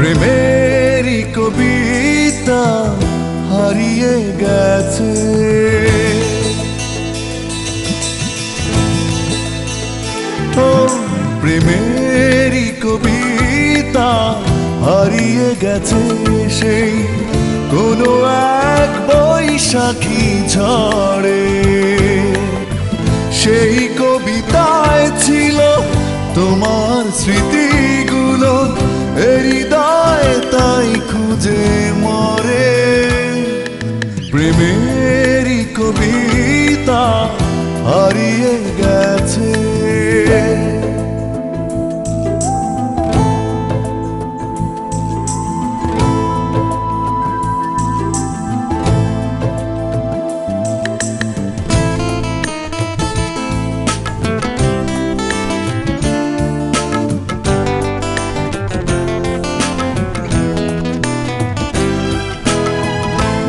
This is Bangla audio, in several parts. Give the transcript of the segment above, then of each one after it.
প্রেমেরই কবিতা হারিয়ে গেছে। প্রেমেরই কবিতা হারিয়ে গেছে সেই কোনো এক বৈশাখী ঝড়ে। সেই কবিতায় ছিল তোমার স্মৃতিগুলো হৃদয় প্রেমেরই কবিতা হারিয়ে গেছে।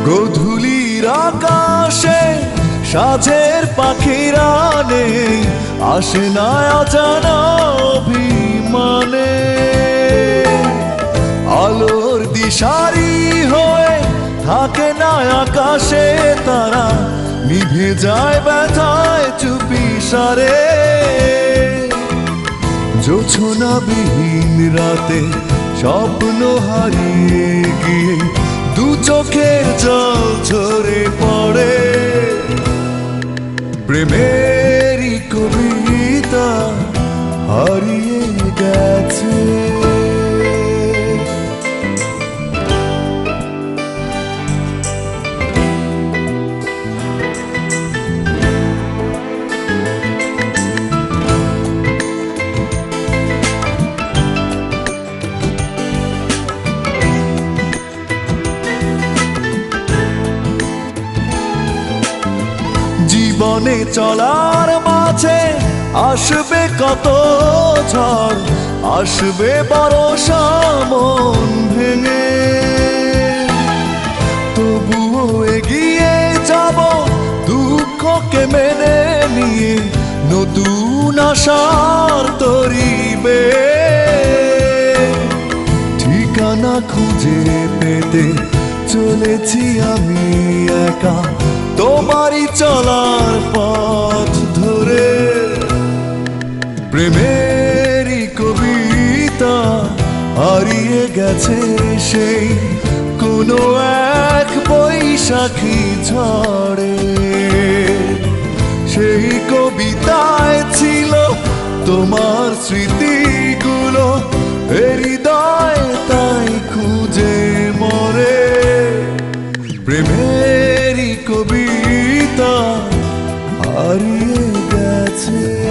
গধুলির আকাশে সাজের পাখিরা নেই আসে না অজানা অভিমানে। আলোর দিশারি হয়ে থাকে না আকাশে, তারা নিভে যায় ব্যথায় চুপি সারে। বিহীন রাতে স্বপ্ন হারিয়ে গিয়ে দু চোখের জল ঝরে পড়ে। প্রেমেরই কবিতা হারিয়ে গেছে। জীবনে চলার মাঝে আসবে কত ঝড়, আসবে বড় সামন ভেঙে। তবুও এগিয়ে যাব, দুঃখকে মেনে নিয়ে নতুন আশার তরিবে। ঠিকানা খুঁজে পেতে চলেছি আমি একা। তোমারই চলার পথ ধরে প্রেমেরই কবিতা হারিয়ে গেছে সেই কোনো এক বৈশাখী ঝড়ে। Arıya getir